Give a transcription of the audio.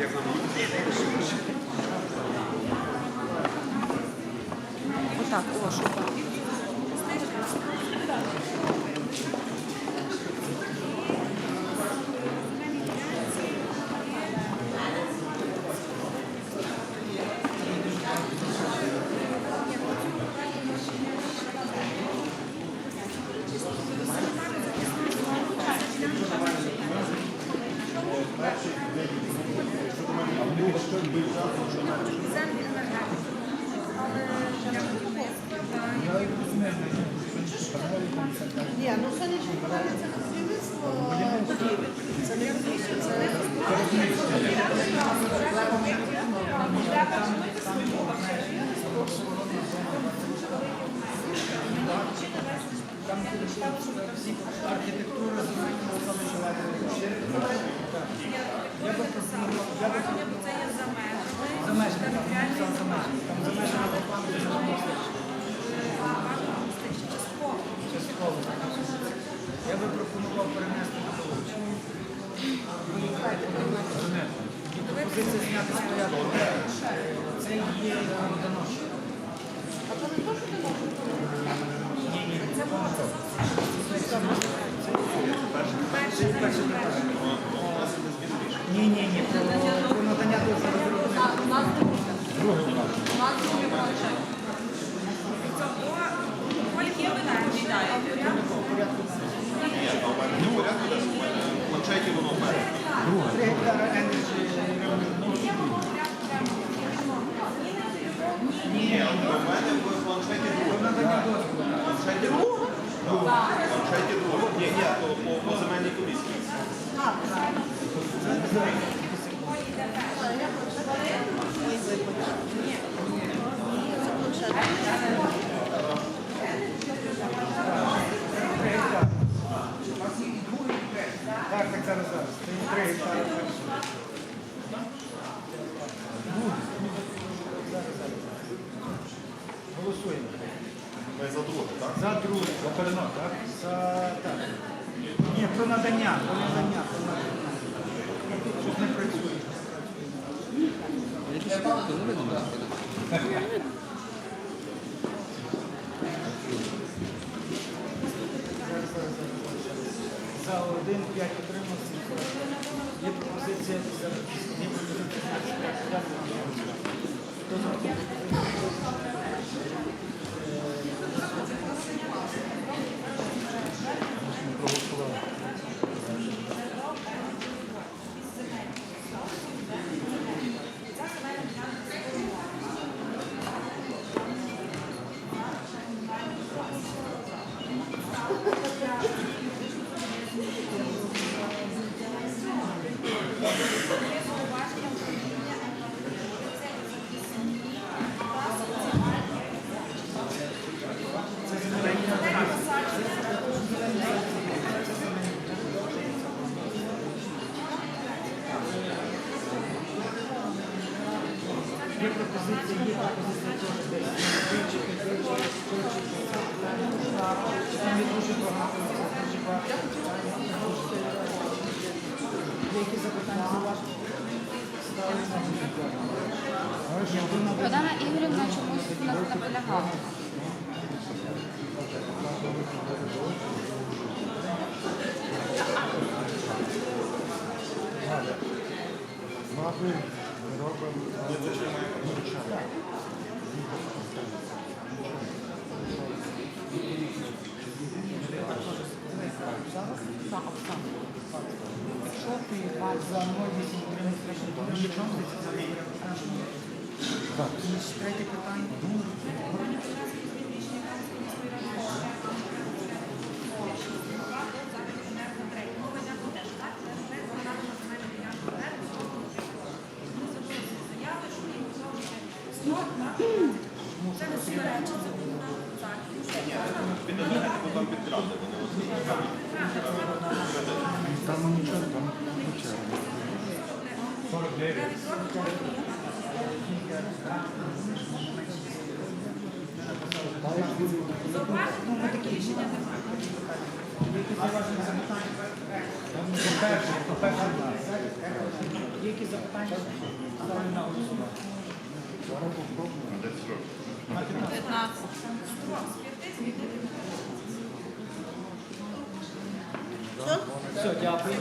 Отак, о, що там. Ні, ну сонячні панелі це будівництво. Це не це І пропозиція зняти з порядку. Це є водоношення. А то не то, що ти можеш Це перше питання. Ні, ні, ні, про, надання дозволу. планшеті воно вперед. Три гектара енерджі. Ні, у мене в планшеті дозволу. Планшеті друге. Планшеті друге. Ні, ні, по земельній комісії. За друге? За перенос, так? За, так. Ні, про надання, про надання, про надання. Щось не працює. Зараз. За один, п'ять отримався. Є пропозиція за є пропозиція. Хто за Є пропозиція, є пропозиція теж десь. Вивчити, вивчити, дуже багато, дуже багато. Є запитання за ваш? Ставлю на голосування. Якби на Богдана Ігорівна чомусь на- наполягала. Якщо ти за 0,8 отримав страшно, то не чому ти це І третє питання. Там нічого, там нічого. 49. Якісь зауваження перше, запитання? 15. Все, дякую.